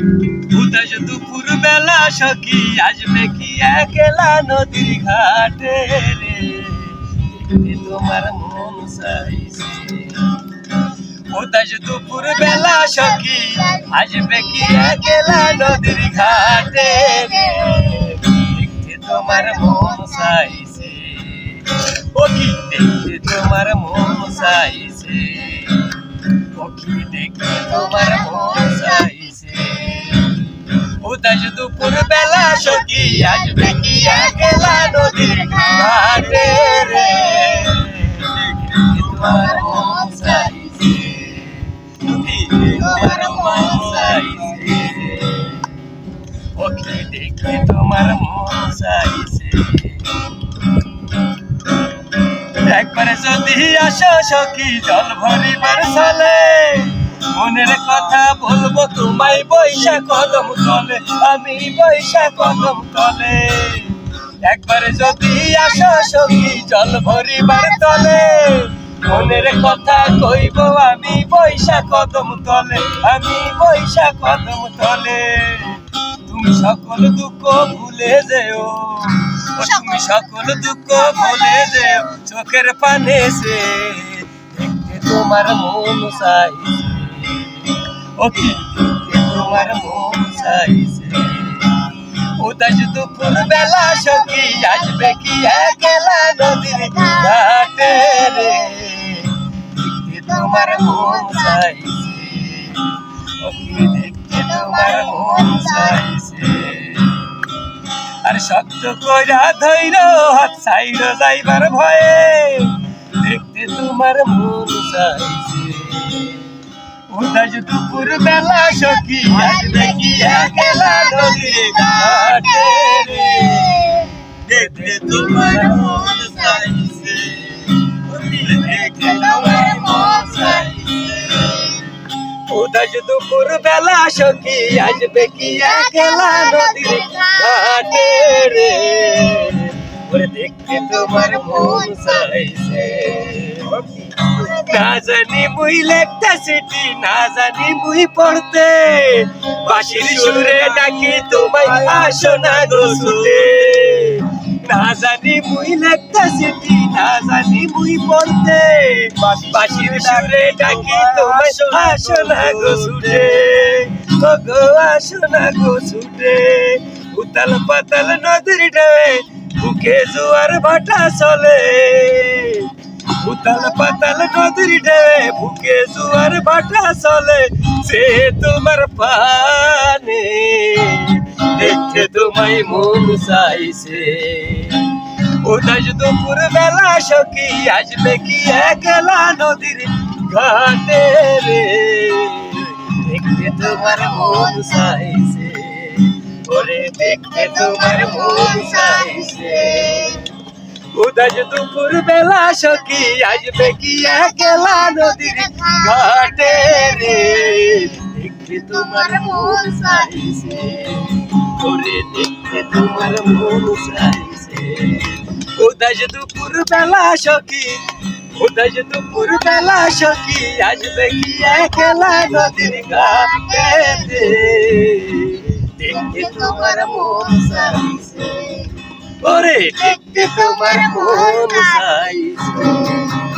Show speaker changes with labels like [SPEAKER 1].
[SPEAKER 1] উদাস দুপুর বেলা সখী আসবে কি একলা নদীর ঘাটে রে। তোমার মন চাইছে। উদাস দুপুর বেলা সখী আসবে কি একলা নদীর ঘাটে রে। তোমার মন চাইছে। ও কি দেখতে তোমার মন চাইছে। ও কি দেখতে তোমার মন চাইছে। উদাস দুপুর বেলা সখী আসবে কি একলা নদীর ঘাটে রে? তোমার তোমার মন দেখে তোমার মন চাইছে একবারে যদি আসো সখী, জল ভরিবার চলে মনের কথা বলব বৈশা কদম তলে, আমি বৈশা কদম তলে। একবারে যদি আসো সখী, জল ভরিবার তলে। মনের কথা কইব আমি বৈশা কদম তলে, আমি বৈশা কদম তলে। তুমি সকল দুঃখ ভুলে যেও, তুমি সকল দুঃখ ভুলে যেও, চোখের পানে সে তোমার মন চাইছে। ও তোমার মন চাইছে। দুপুর বেলা সখী আসবে কি একলা নদীর ঘাটে রে? তোমার মন চাইছে। দেখতে তোমার মন চাইছে। আর শব্দ কইরা ধৈর হাত সাইর যাইবার ভয়ে দেখতে তোমার মন চাইছে। উদাস দুপুর বেলা সখী আসবে কি একলা নদীর ঘাটে রে। দেখতে তোমার মন চাইছে উদাস দুপুর বেলা সখী আসবে কি একলা নদীর ঘাটে রে। দেখতে তোমার মন চাইছে। না জানি মুই লেখতে সিটি, না জানি মুই পড়তে। বাঁশির সুরে ডাকি তোমায় আসো না গো ছুটে না জানি মুই লেখতে সিটি, না জানি মুই পড়তে। বাঁশির সুরে ডাকি তোমায় আসো না গো ও গো আসো না গো উতাল পাতাল নদীর ঢেউ বুকে জোয়ার ভাটা চলে। উতাল পাতাল নদীর ঢেউ, বুকে জোয়ার ভাটা চলে, সে তোমার পানে। দেখতে তোমায় মন চাইছে। উদাস দুপুর বেলা সখী, আসবে কি একলা নদীর ঘাটে রে? দেখতে তোমার মন চাইছে। ওরে, দেখতে তোমার মন চাইছে। উদাস দুপুর বেলা সখী আসবে কি একলা নদীর ঘাটে রে? দেখতে তোমার মন চাইছে, ওরে দেখতে তোমার মন চাইছে। উদাস দুপুর বেলা সখী উদাস দুপুর বেলা সখী আসবে কি একলা নদীর ঘাটে দেখতে তোমার মন চাইছে ওরে! দেখতে তোমার মন চাইছে